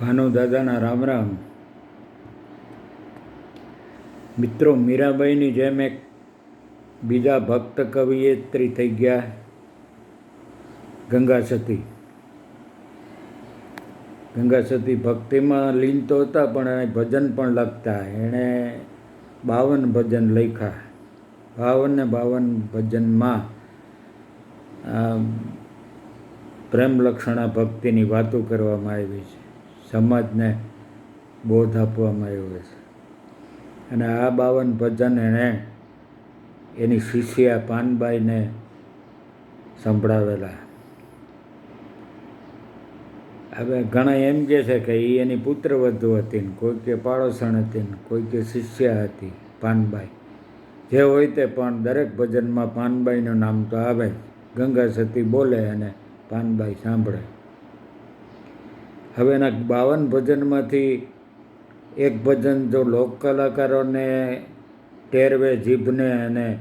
ભાનુ દાદાના રામ રામ. મિત્રો, મીરાબાઈની જેમ એક બીજા ભક્ત કવિયત્રી થઈ ગયા ગંગા સતી. ગંગા સતી ભક્તિમાં લીન તો હતા, પણ એને ભજન પણ લખતા. એણે બાવન ભજન લખ્યા. બાવન ને બાવન ભજનમાં પ્રેમલક્ષણા પ્રેમ ભક્તિની વાતો કરવામાં આવી છે. સમાજને બોધ આપવામાં આવ્યો છે. અને આ બાવન ભજન એણે એની શિષ્યા પાનબાઈને સંભળાવેલા. હવે ઘણા એમ કહે છે કે એ એની પુત્રવધુ હતી ને કોઈ કે પાડોસણ હતી ને કોઈ કે શિષ્યા હતી પાનબાઈ. જે હોય તે પણ દરેક ભજનમાં પાનબાઈનું નામ તો આવે ગંગા સતી બોલે અને પાનબાઈ સાંભળે. હવે એના બાવન ભજનમાંથી એક ભજન જો લોક કલાકારોને ટેરવે જીભને અને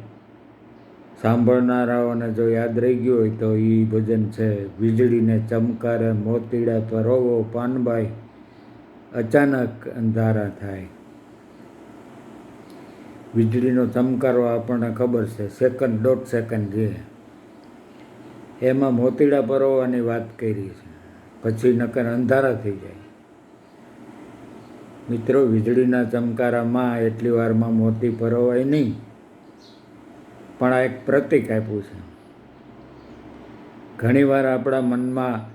સાંભળનારાઓને જો યાદ રહી ગયું હોય તો એ ભજન છે, વીજળીને ચમકારે, મોતીડા પરોવો, પાનબાઈ, અચાનક અંધારા થાય. વીજળીનો ચમકારો આપણને ખબર છે સેકન્ડ દોઢ સેકન્ડ જે. એમાં મોતીડા પરોવાની વાત કરી છે. પછી નકર અંધારા થઈ જાય. મિત્રો, વીજળીના ચમકારામાં એટલી વારમાં મોતી પરોવાય નહીં. પણ આ એક પ્રતિક આપ્યું છે. ઘણીવાર આપણા મનમાં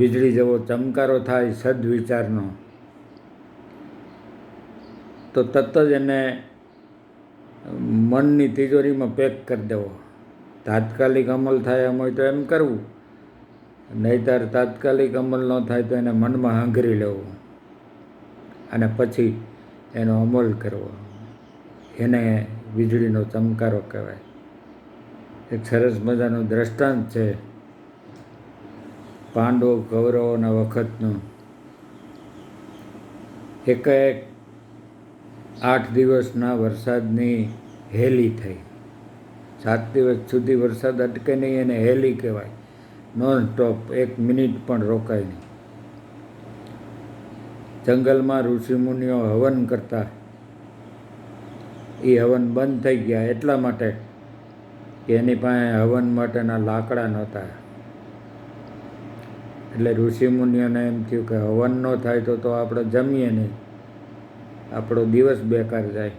વીજળી જેવો ચમકારો થાય સદવિચારનો, તો તત જ એને મનની તિજોરીમાં પેક કરી દેવો. તાત્કાલિક અમલ થાય એમ હોય તો એમ કરવું. નહીતર તાત્કાલિક અમલ ન થાય તો એને મનમાં હાંગરી લેવું અને પછી એનો અમલ કરવો. એને વીજળીનો ચમકારો કહેવાય. એક સરસ મજાનું દ્રષ્ટાંત છે પાંડવ કૌરવોના વખતનું. એક એક આઠ દિવસના વરસાદની હેલી થઈ. સાત દિવસ સુધી વરસાદ અટકે નહીં એને હેલી કહેવાય. નોન સ્ટોપ એક મિનિટ પણ રોકાય નહીં. જંગલમાં ઋષિમુનિઓ હવન કરતા. એ હવન બંધ થઈ ગયા એટલા માટે કે એની પાસે હવન માટેના લાકડા નહોતા. એટલે ઋષિમુનિઓને એમ થયું કે હવન ન થાય તો તો આપણે જમીએ નહીં. આપણો દિવસ બેકાર જાય.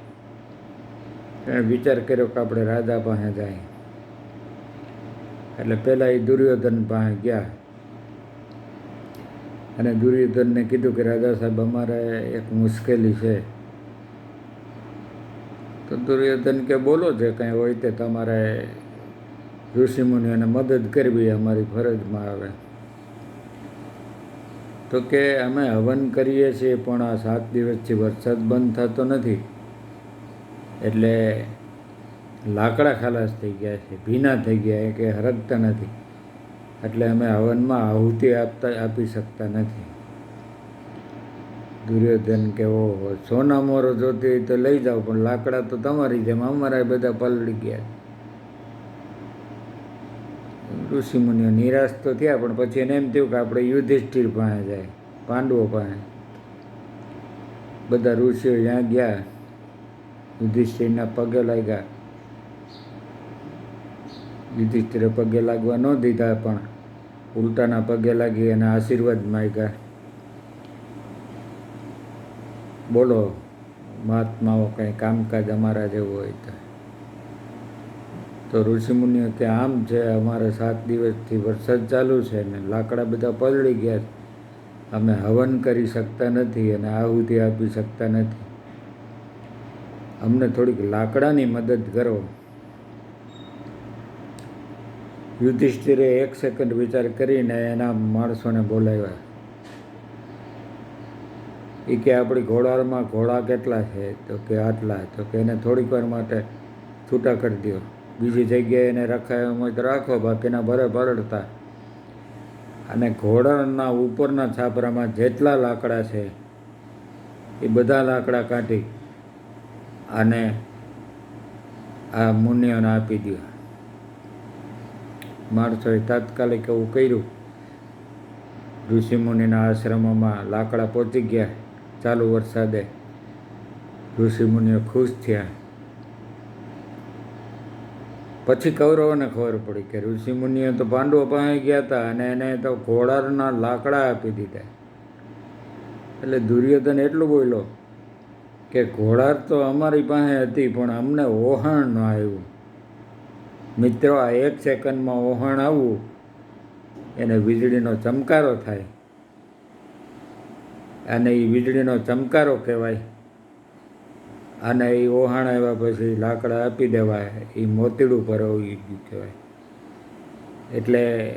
એણે વિચાર કર્યો કે આપણે રાજા પાસે જાય. એટલે પહેલાં એ દુર્યોધન પાસે ગયા. અને દુર્યોધનને કીધું કે, રાજા સાહેબ, અમારે એક મુશ્કેલી છે. તો દુર્યોધન કે, બોલો છે કંઈ હોય તે તમારે ઋષિમુનિઓને મદદ કરવી અમારી ફરજમાં આવે. તો કે, અમે હવન કરીએ છીએ, પણ આ સાત દિવસથી વરસાદ બંધ થતો નથી. એટલે લાકડા ખાલાસ થઈ ગયા છે, ભીના થઈ ગયા કે હરકતા નથી. એટલે અમે હવનમાં આહુતિ આપતા, આપી શકતા નથી. દુર્યોધન કે ઓહો સોના મોરો જોતી હોય તો લઈ જાઓ, પણ લાકડા તો તમારી જેમ, અમારા બધા પલળી ગયા ઋષિમુનિઓ નિરાશ તો થયા, પણ પછી એને એમ થયું કે આપણે યુધિષ્ઠિર પાસે જાય, પાંડવો પાસે. બધા ઋષિઓ ત્યાં ગયા, યુધિષ્ઠિરના પગે લાગ્યા. યુધિષ્ઠિરે પગે લાગવા ન દીધા, પણ ઉલટાના પગે લાગી અને આશીર્વાદ માગ્યા. બોલો, મહાત્માઓ, કંઈ કામકાજ અમારા જેવું હોય તો? તો ઋષિમુનિઓ કે, આમ છે અમારે સાત દિવસથી વરસાદ ચાલુ છે ને લાકડા બધા પલળી ગયા છે, અમે હવન કરી શકતા નથી અને આહુતિ આપી શકતા નથી. અમને થોડીક લાકડાની મદદ કરો. યુધિષ્ઠિરે એક સેકન્ડ વિચાર કરીને એના માણસોને બોલાવ્યા. એ કે આપણી ઘોડામાં ઘોડા કેટલા છે? તો કે આટલા. તો કે એને થોડીક વાર માટે છૂટા કરી દો બીજી જગ્યાએ એને રખાય એમ તો રાખો, બાકીના ભરે ભરડતા. અને ઘોડાના ઉપરના છાપરામાં જેટલા લાકડા છે, એ બધા લાકડા કાઢી અને આ મુનિઓને આપી દો માણસોએ તાત્કાલિક એવું કર્યું. ઋષિમુનિના આશ્રમમાં લાકડા પહોંચી ગયા. ચાલુ વરસાદે ઋષિમુનિઓ ખુશ થયા. પછી કૌરવોને ખબર પડી કે ઋષિમુનિઓ તો પાંડવો પાસે ગયા હતા અને એને તો ઘોડાના લાકડા આપી દીધા. એટલે દુર્યોધન એટલું બોલ્યો કે ઘોડાર તો અમારી પાસે હતી પણ અમને ઓહાણ ન આવ્યું. મિત્રો, આ એક સેકન્ડમાં ઓહાણ આવવું, એને વીજળીનો ચમકારો થાય. અને એ વીજળીનો ચમકારો કહેવાય. અને એ ઓહાણ આવ્યા પછી લાકડા આપી દેવાય. એ મોતીડું ગયું કહેવાય. એટલે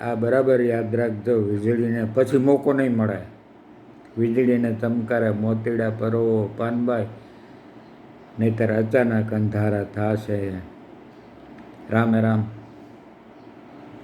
આ બરાબર યાદ રાખજો, વીજળીને પછી મોકો નહીં મળે. વીજળીને ચમકારે, મોતીડા પરોવો પાનબાઈ નહીતર અચાનક અંધારા થશે. રામે રામ